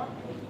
Lord.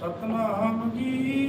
Satnam ਜੀ।